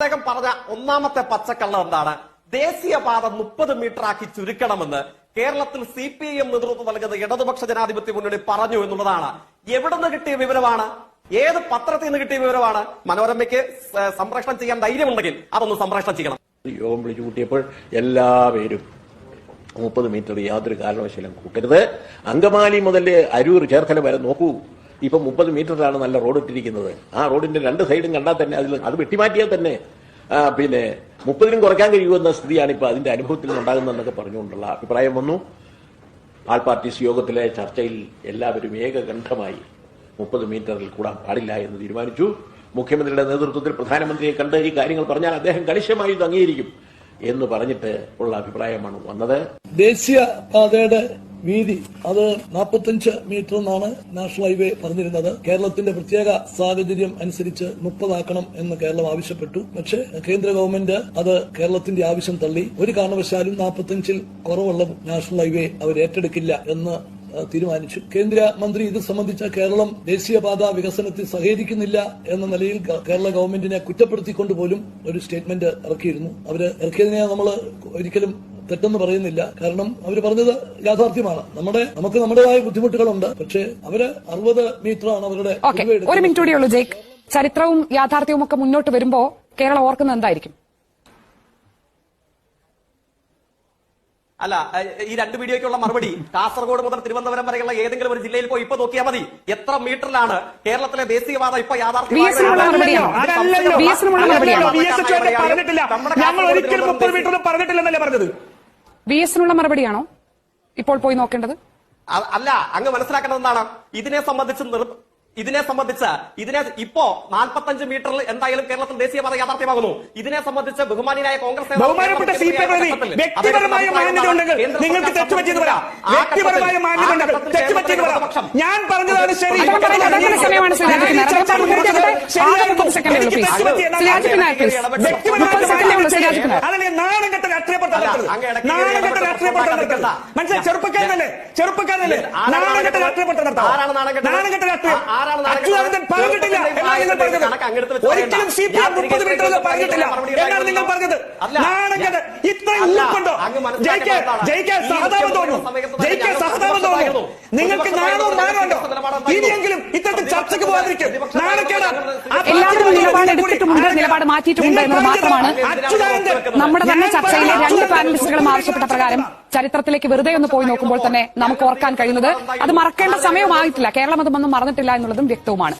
അദ്ദേഹം പറഞ്ഞ ഒന്നാമത്തെ പച്ചക്കള്ളം എന്താണ്? ദേശീയപാത മുപ്പത് മീറ്റർ ആക്കി ചുരുക്കണമെന്ന് കേരളത്തിൽ സി പി ഐ എം നേതൃത്വം നൽകുന്ന ഇടതുപക്ഷ ജനാധിപത്യ മുന്നണി പറഞ്ഞു എന്നുള്ളതാണ്. എവിടെ നിന്ന് കിട്ടിയ വിവരമാണ്? ഏത് പത്രത്തിൽ നിന്ന് കിട്ടിയ വിവരമാണ്? മനോരമയ്ക്ക് സംപ്രേഷണം ചെയ്യാൻ ധൈര്യമുണ്ടെങ്കിൽ അതൊന്ന് സംപ്രേഷണം ചെയ്യണം. യോഗം വിളിച്ചു കൂട്ടിയപ്പോൾ എല്ലാവരും മുപ്പത് മീറ്റർ യാതൊരു കാരണവശാലും കൂട്ടരുത്. അങ്കമാലി മുതൽ അരൂർ ചേർത്തല വരെ നോക്കൂ. ഇപ്പൊ മുപ്പത് മീറ്ററിലാണ് നല്ല റോഡ് ഇട്ടിരിക്കുന്നത്. ആ റോഡിന്റെ രണ്ട് സൈഡും കണ്ടാൽ തന്നെ അതിൽ അത് വെട്ടിമാറ്റിയാൽ തന്നെ പിന്നെ മുപ്പതിനും കുറയ്ക്കാൻ കഴിയുമെന്ന സ്ഥിതിയാണ് ഇപ്പൊ അതിന്റെ അനുഭവത്തിൽ ഉണ്ടാകുന്നതെന്നൊക്കെ പറഞ്ഞുകൊണ്ടുള്ള അഭിപ്രായം വന്നു. ആൾ പാർട്ടീസ് യോഗത്തിലെ ചർച്ചയിൽ എല്ലാവരും ഏകകണ്ഠമായി മുപ്പത് മീറ്ററിൽ കൂടാൻ പാടില്ല എന്ന് തീരുമാനിച്ചു. മുഖ്യമന്ത്രിയുടെ നേതൃത്വത്തിൽ പ്രധാനമന്ത്രിയെ കണ്ട് ഈ കാര്യങ്ങൾ പറഞ്ഞാൽ അദ്ദേഹം കണിശമായി ഇത് അംഗീകരിക്കും എന്ന് പറഞ്ഞിട്ട് ഉള്ള അഭിപ്രായമാണ് വന്നത്. ദേശീയ പാതയുടെ വീതി അത് 45 മീറ്റർ എന്നാണ് നാഷണൽ ഹൈവേ പറഞ്ഞിരുന്നത്. കേരളത്തിന്റെ പ്രത്യേക സാഹചര്യം അനുസരിച്ച് മുപ്പതാക്കണം എന്ന് കേരളം ആവശ്യപ്പെട്ടു. പക്ഷേ കേന്ദ്ര ഗവൺമെന്റ് അത് കേരളത്തിന്റെ ആവശ്യം തള്ളി. ഒരു കാരണവശാലും 45 കുറവുള്ള നാഷണൽ ഹൈവേ അവർ ഏറ്റെടുക്കില്ല എന്ന് തീരുമാനിച്ചു. കേന്ദ്ര മന്ത്രി ഇത് സംബന്ധിച്ച കേരളം ദേശീയപാത വികസനത്തിൽ സഹകരിക്കുന്നില്ല എന്ന നിലയിൽ കേരള ഗവൺമെന്റിനെ കുറ്റപ്പെടുത്തിക്കൊണ്ട് പോലും ഒരു സ്റ്റേറ്റ്മെന്റ് ഇറക്കിയിരുന്നു. അവർ ഇറക്കിയതിനെ നമ്മൾ ഒരിക്കലും തെറ്റെന്ന് പറയുന്നില്ല. കാരണം അവർ പറഞ്ഞത് യാഥാർത്ഥ്യമാണ്. നമ്മുടെ നമുക്ക് നമ്മുടേതായ ബുദ്ധിമുട്ടുകളുണ്ട്. പക്ഷേ അവർ അറുപത് മീറ്ററാണ് ആണ് അവരുടെ ഒരു. മിനിറ്റ് കൂടിയുള്ളൂ ജയ്ക്ക് ചരിത്രവും യാഥാർത്ഥ്യവും ഒക്കെ മുന്നോട്ട് വരുമ്പോ കേരളം ഓർക്കുന്നത് എന്തായിരിക്കും? അല്ല ഈ രണ്ട് വീഡിയോയ്ക്കുള്ള മറുപടി കാസർഗോഡ് മുതൽ തിരുവനന്തപുരം വരെയുള്ള ഏതെങ്കിലും ഒരു ജില്ലയിൽ പോയി ഇപ്പൊ നോക്കിയാൽ മതി. എത്ര മീറ്ററിലാണ് കേരളത്തിലെ ദേശീയവാദം ഇപ്പൊ യാഥാർത്ഥ്യം എസ് നുള്ള മറുപടിയാണോ? യാഥാർത്ഥ്യമായത് വി എസിനുള്ള മറുപടിയാണോ? വി എസ് എച്ച് പറഞ്ഞിട്ടില്ല. ഞങ്ങൾ ഒരിക്കലും മുപ്പത് മീറ്റർ പറഞ്ഞിട്ടില്ലെന്നല്ലേ പറഞ്ഞത്? വി എസിനുള്ള മറുപടിയാണോ ഇപ്പോൾ പോയി നോക്കേണ്ടത് അല്ല അങ്ങ് മനസ്സിലാക്കേണ്ടത് എന്താണ് ഇതിനെ സംബന്ധിച്ച് ഇതിനെ സംബന്ധിച്ച് ഇതിനെ ഇപ്പോ നാൽപ്പത്തഞ്ച് മീറ്ററിൽ എന്തായാലും കേരളത്തിൽ ദേശീയപാത യാഥാർത്ഥ്യമാകുന്നു ഇതിനെ സംബന്ധിച്ച് ബഹുമാനിയായ കോൺഗ്രസ് നേതാവ് ബഹുമാനപ്പെട്ട സി പി വ്യക്തിപരമായ മാന്യത ഉണ്ടെങ്കിൽ നിങ്ങൾക്ക് തെറ്റുപറ്റിയെന്ന് പറയാം വ്യക്തിപരമായ മാന്യത ഉണ്ടെങ്കിൽ തെറ്റുപറ്റിയെന്ന് പറയാം ഞാൻ പറഞ്ഞതാണ് ശരി രാഷ്ട്രീയ രാഷ്ട്രീയ. മനസ്സിലായി ചെറുപ്പക്കാരനല്ലേ ചെറുപ്പക്കാരനല്ലേ രാഷ്ട്രീയ രാഷ്ട്രീയം. അച്യുതാനന്ദൻ പറഞ്ഞിട്ടില്ല. എന്നാണ് നിങ്ങൾ പറഞ്ഞത്? ഒരിക്കലും സി പി എം മുപ്പത് മീറ്റർ പറഞ്ഞിട്ടില്ല. എന്നാണ് നിങ്ങൾ പറഞ്ഞത്? ഇത്രയും ഉൾക്കൊണ്ടോ? ജയിക്കാൻ സഹതാപം തോന്നുന്നു. ജയിക്കാൻ സഹതാപം തോന്നുന്നു. നിങ്ങൾക്ക് നാണോ? ഇനിയെങ്കിലും ഇത്തരത്തിൽ ചർച്ചയ്ക്ക് പോകാതിരിക്കും. എല്ലാവരും നിലപാട് എടുത്തിട്ടുമുണ്ട്, നിലപാട് മാറ്റിയിട്ടുമുണ്ട് നിങ്ങൾ എന്നത് മാത്രമാണ് നമ്മുടെ തന്നെ ചർച്ചയിലെ രണ്ട് പാനലിസ്റ്റുകളും ആവശ്യപ്പെട്ട പ്രകാരം ചരിത്രത്തിലേക്ക് വെറുതെ ഒന്ന് പോയി നോക്കുമ്പോൾ തന്നെ നമുക്ക് ഓർക്കാൻ കഴിയുന്നത് അത് മറക്കേണ്ട സമയമായിട്ടില്ല. കേരളം അതുമൊന്നും മറന്നിട്ടില്ല എന്നുള്ളതും വ്യക്തവുമാണ്.